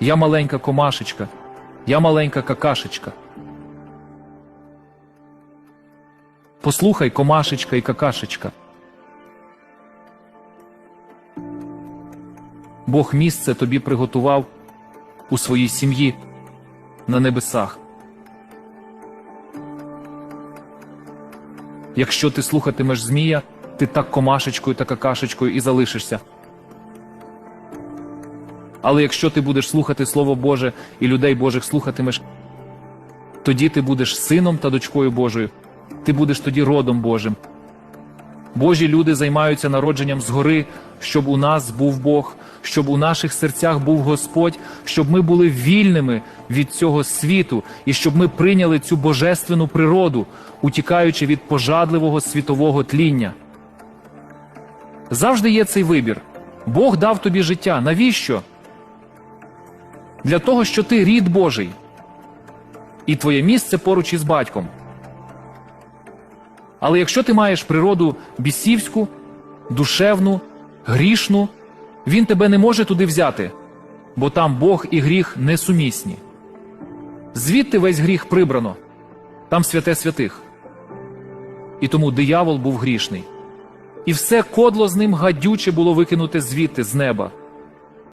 Я маленька комашечка, я маленька какашечка. Послухай, комашечка і какашечка. Бог місце тобі приготував у своїй сім'ї на небесах. Якщо ти слухатимеш Змія, ти так комашечкою та какашечкою і залишишся. Але якщо ти будеш слухати Слово Боже і людей Божих слухатимеш, тоді ти будеш сином та дочкою Божою, ти будеш тоді родом Божим. Божі люди займаються народженням згори, щоб у нас був Бог, щоб у наших серцях був Господь, щоб ми були вільними від цього світу і щоб ми прийняли цю божественну природу, утікаючи від пожадливого світового тління. Завжди є цей вибір. Бог дав тобі життя. Навіщо? Для того, що ти рід Божий, і твоє місце поруч із батьком. Але якщо ти маєш природу бісівську, душевну, грішну, він тебе не може туди взяти, бо там Бог і гріх несумісні. Звідти весь гріх прибрано, там святе святих. І тому диявол був грішний. І все кодло з ним гадюче було викинуте звідти, з неба.